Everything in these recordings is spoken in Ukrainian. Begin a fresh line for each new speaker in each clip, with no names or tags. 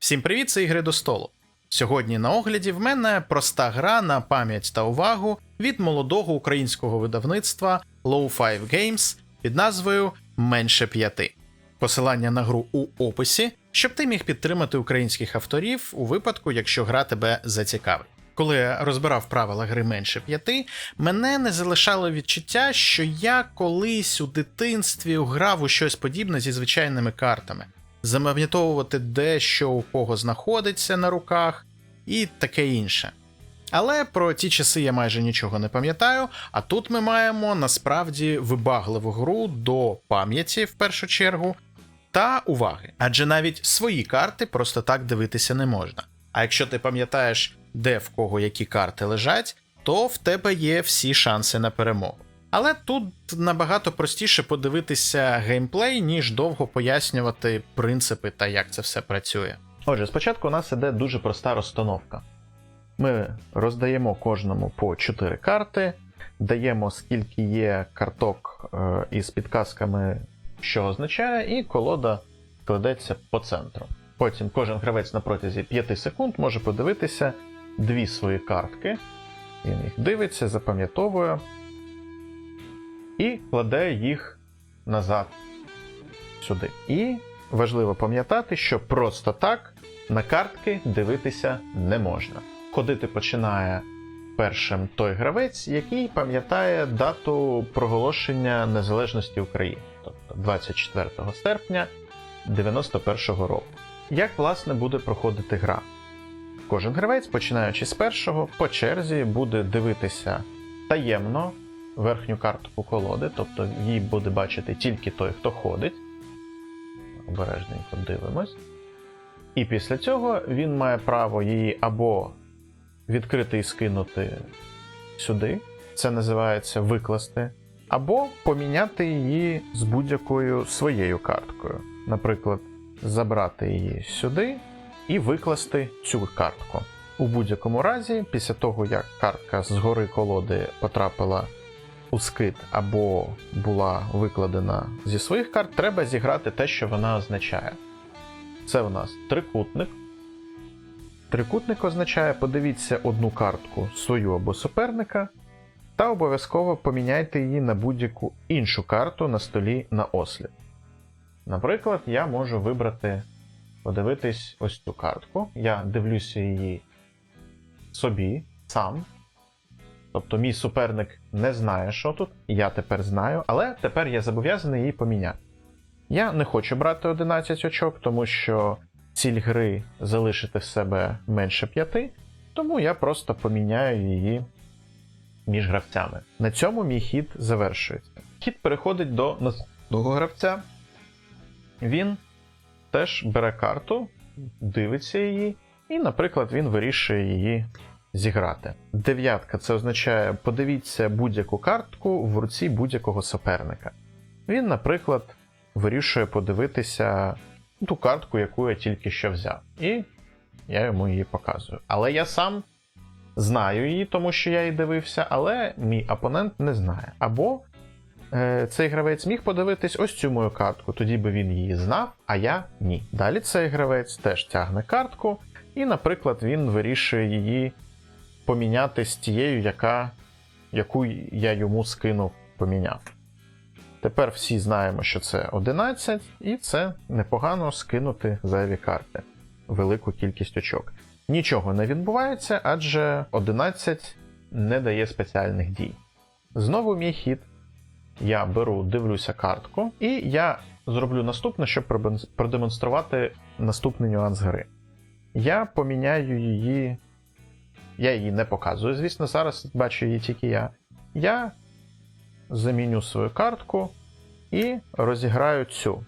Всім привіт, це ігри до столу. Сьогодні на огляді в мене проста гра на пам'ять та увагу від молодого українського видавництва Low 5 Games під назвою Менше п'яти. Посилання на гру у описі, щоб ти міг підтримати українських авторів у випадку, якщо гра тебе зацікавить. Коли я розбирав правила гри менше п'яти, мене не залишало відчуття, що я колись у дитинстві грав у щось подібне зі звичайними картами запам'ятовувати де що у кого знаходиться на руках і таке інше. Але про ті часи я майже нічого не пам'ятаю, а тут ми маємо насправді вибагливу гру до пам'яті в першу чергу та уваги. Адже навіть свої карти просто так дивитися не можна. А якщо ти пам'ятаєш, де в кого які карти лежать, то в тебе є всі шанси на перемогу. Але тут набагато простіше подивитися геймплей, ніж довго пояснювати принципи та як це все працює. Отже, спочатку у нас іде дуже проста розстановка. Ми роздаємо кожному по 4 карти, даємо скільки є карток е, із підказками, що означає, і колода кладеться по центру. Потім кожен гравець на протязі 5 секунд може подивитися дві свої картки. Він їх дивиться, запам'ятовує і кладе їх назад сюди. І важливо пам'ятати, що просто так на картки дивитися не можна. Ходити починає першим той гравець, який пам'ятає дату проголошення незалежності України, тобто 24 серпня 91-го року. Як власне буде проходити гра? Кожен гравець, починаючи з першого, по черзі буде дивитися таємно верхню картку колоди, тобто її буде бачити тільки той, хто ходить. Обережненько дивимось. І після цього він має право її або відкрити і скинути сюди, це називається викласти, або поміняти її з будь-якою своєю карткою. Наприклад, забрати її сюди і викласти цю картку. У будь-якому разі, після того, як картка з гори колоди потрапила у скид або була викладена зі своїх карт, треба зіграти те, що вона означає. Це у нас трикутник. Трикутник означає, подивіться одну картку свою або суперника, та обов'язково поміняйте її на будь-яку іншу карту на столі на осліп. Наприклад, я можу вибрати, подивитись ось цю картку. Я дивлюся її собі сам. Тобто мій суперник не знає, що тут, я тепер знаю, але тепер я зобов'язаний її поміняти. Я не хочу брати 11 очок, тому що ціль гри залишити в себе менше 5, тому я просто поміняю її між гравцями. На цьому мій хід завершується. Хід переходить до наступного гравця. Він теж бере карту, дивиться її, і, наприклад, він вирішує її зіграти. Дев'ятка це означає подивіться будь-яку картку в руці будь-якого суперника. Він, наприклад, вирішує подивитися ту картку, яку я тільки що взяв. І я йому її показую. Але я сам знаю її, тому що я її дивився, але мій опонент не знає. Або е, цей гравець міг подивитись ось цю мою картку, тоді би він її знав, а я ні. Далі цей гравець теж тягне картку, і, наприклад, він вирішує її поміняти з тією, яка, яку я йому скинув, поміняв. Тепер всі знаємо, що це 11, і це непогано скинути зайві карти, велику кількість очок. Нічого не відбувається, адже 11 не дає спеціальних дій. Знову мій хід. Я беру, дивлюся картку, і я зроблю наступне, щоб продемонструвати наступний нюанс гри. Я поміняю її. Я її не показую, звісно, зараз бачу її тільки я. Я заміню свою картку і розіграю цю.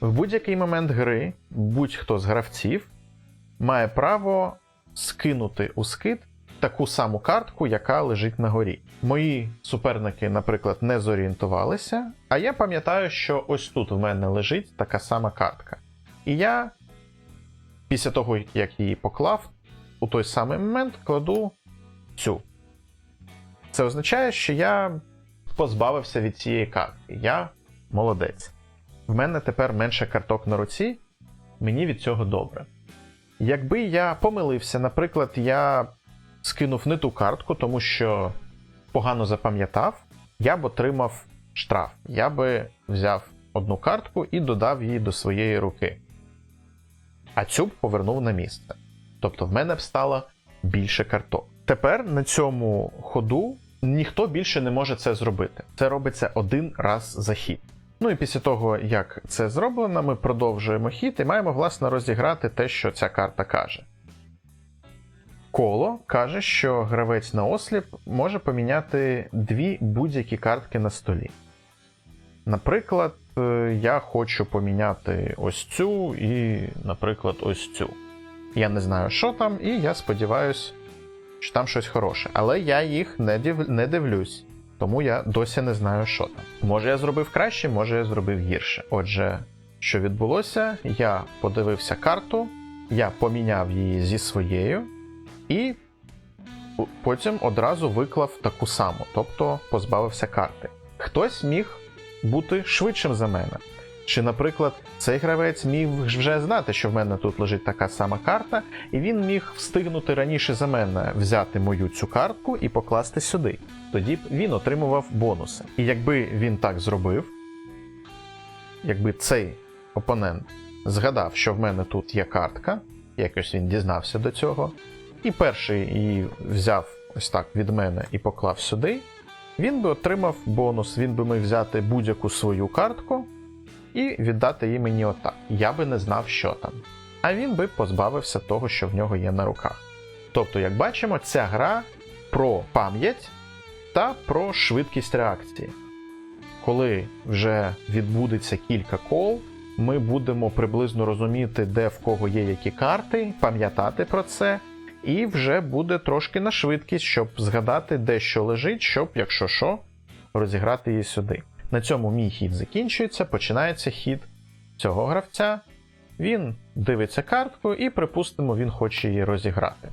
В будь-який момент гри будь-хто з гравців має право скинути у скид таку саму картку, яка лежить на горі. Мої суперники, наприклад, не зорієнтувалися, а я пам'ятаю, що ось тут в мене лежить така сама картка. І я, після того, як її поклав, у той самий момент кладу цю. Це означає, що я позбавився від цієї картки. Я молодець. В мене тепер менше карток на руці, мені від цього добре. Якби я помилився, наприклад, я скинув не ту картку, тому що погано запам'ятав, я б отримав штраф. Я би взяв одну картку і додав її до своєї руки. А цю б повернув на місце. Тобто в мене б стало більше карток. Тепер на цьому ходу ніхто більше не може це зробити. Це робиться один раз за хід. Ну і після того, як це зроблено, ми продовжуємо хід і маємо, власне, розіграти те, що ця карта каже. Коло каже, що гравець на осліп може поміняти дві будь-які картки на столі. Наприклад, е, я хочу поміняти ось цю і, наприклад, ось цю. Я не знаю, що там, і я сподіваюся, що там щось хороше. Але я їх не, див... не дивлюсь, тому я досі не знаю, що там. Може я зробив краще, може я зробив гірше. Отже, що відбулося, я подивився карту, я поміняв її зі своєю, і потім одразу виклав таку саму, тобто позбавився карти. Хтось міг бути швидшим за мене. Чи, наприклад, цей гравець міг вже знати, що в мене тут лежить така сама карта, і він міг встигнути раніше за мене взяти мою цю картку і покласти сюди. Тоді б він отримував бонуси. І якби він так зробив, якби цей опонент згадав, що в мене тут є картка, якось він дізнався до цього, і перший її взяв ось так від мене і поклав сюди, він би отримав бонус, він би міг взяти будь-яку свою картку і віддати її мені отак. Я би не знав, що там. А він би позбавився того, що в нього є на руках. Тобто, як бачимо, ця гра про пам'ять та про швидкість реакції. Коли вже відбудеться кілька кол, ми будемо приблизно розуміти, де в кого є які карти, пам'ятати про це, і вже буде трошки на швидкість, щоб згадати, де що лежить, щоб, якщо що, розіграти її сюди. На цьому мій хід закінчується, починається хід цього гравця. Він дивиться картку і, припустимо, він хоче її розіграти.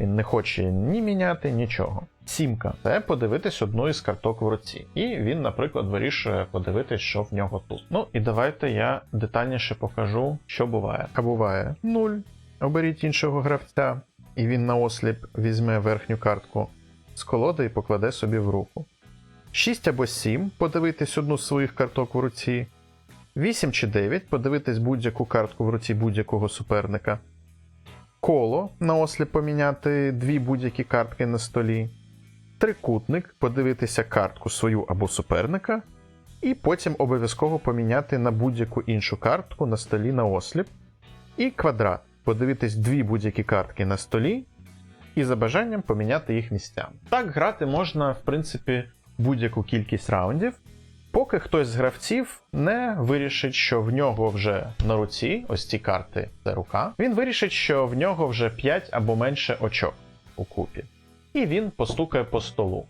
Він не хоче ні міняти, нічого. Сімка це подивитись одну із карток в руці. І він, наприклад, вирішує подивитись, що в нього тут. Ну і давайте я детальніше покажу, що буває. А буває 0. Оберіть іншого гравця, і він на осліп візьме верхню картку з колоди і покладе собі в руку. 6 або 7 подивитись одну з своїх карток в руці. 8 чи 9 подивитись будь-яку картку в руці будь-якого суперника. Коло на осліп поміняти дві будь-які картки на столі. Трикутник подивитися картку свою або суперника. І потім обов'язково поміняти на будь-яку іншу картку на столі на осліп. І квадрат подивитись дві будь-які картки на столі. І за бажанням поміняти їх місцями. Так грати можна, в принципі, будь-яку кількість раундів, поки хтось з гравців не вирішить, що в нього вже на руці, ось ці карти це рука, він вирішить, що в нього вже 5 або менше очок у купі. І він постукає по столу.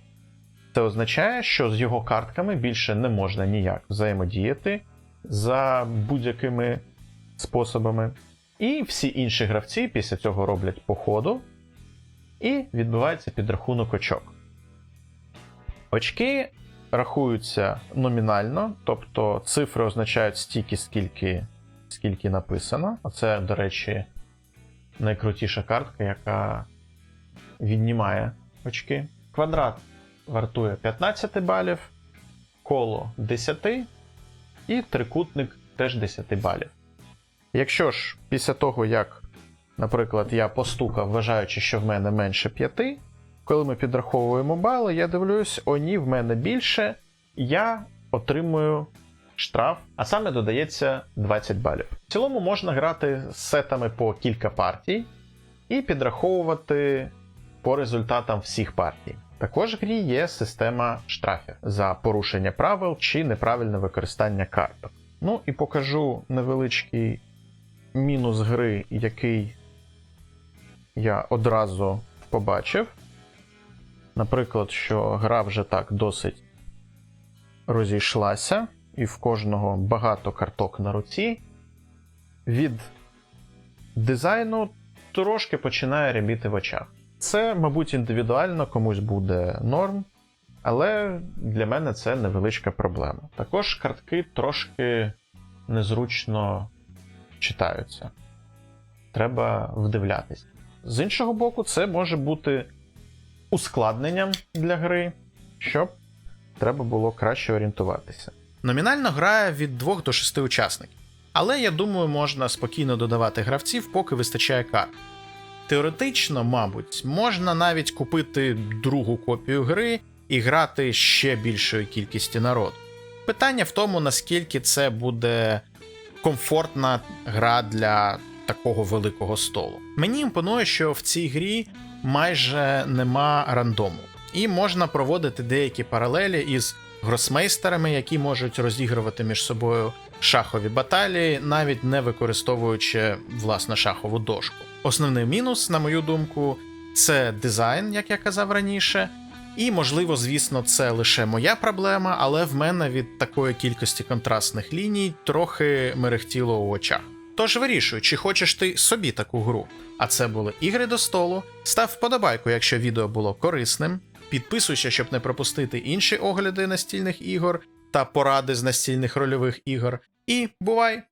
Це означає, що з його картками більше не можна ніяк взаємодіяти за будь-якими способами. І всі інші гравці після цього роблять по ходу, і відбувається підрахунок очок. Очки рахуються номінально, тобто цифри означають стільки, скільки скільки написано. Оце, до речі, найкрутіша картка, яка віднімає очки. Квадрат вартує 15 балів, коло 10 і трикутник теж 10 балів. Якщо ж після того, як, наприклад, я постукав, вважаючи, що в мене менше 5, коли ми підраховуємо бали, я дивлюсь, о, ні, в мене більше, я отримую штраф, а саме додається 20 балів. В цілому можна грати з сетами по кілька партій і підраховувати по результатам всіх партій. Також в грі є система штрафів за порушення правил чи неправильне використання карток. Ну і покажу невеличкий мінус гри, який я одразу побачив. Наприклад, що гра вже так досить розійшлася, і в кожного багато карток на руці. Від дизайну трошки починає рябіти в очах. Це, мабуть, індивідуально комусь буде норм, але для мене це невеличка проблема. Також картки трошки незручно читаються. Треба вдивлятись. З іншого боку, це може бути ускладненням для гри, щоб треба було краще орієнтуватися. Номінально грає від 2 до 6 учасників, але я думаю, можна спокійно додавати гравців, поки вистачає карт. Теоретично, мабуть, можна навіть купити другу копію гри і грати ще більшої кількості народу. Питання в тому, наскільки це буде комфортна гра для такого великого столу. Мені імпонує, що в цій грі майже нема рандому, і можна проводити деякі паралелі із гросмейстерами, які можуть розігрувати між собою шахові баталії, навіть не використовуючи власне шахову дошку. Основний мінус, на мою думку, це дизайн, як я казав раніше. І, можливо, звісно, це лише моя проблема, але в мене від такої кількості контрастних ліній трохи мерехтіло у очах. Тож вирішуй, чи хочеш ти собі таку гру. А це були ігри до столу. Став вподобайку, якщо відео було корисним. Підписуйся, щоб не пропустити інші огляди настільних ігор та поради з настільних рольових ігор. І бувай!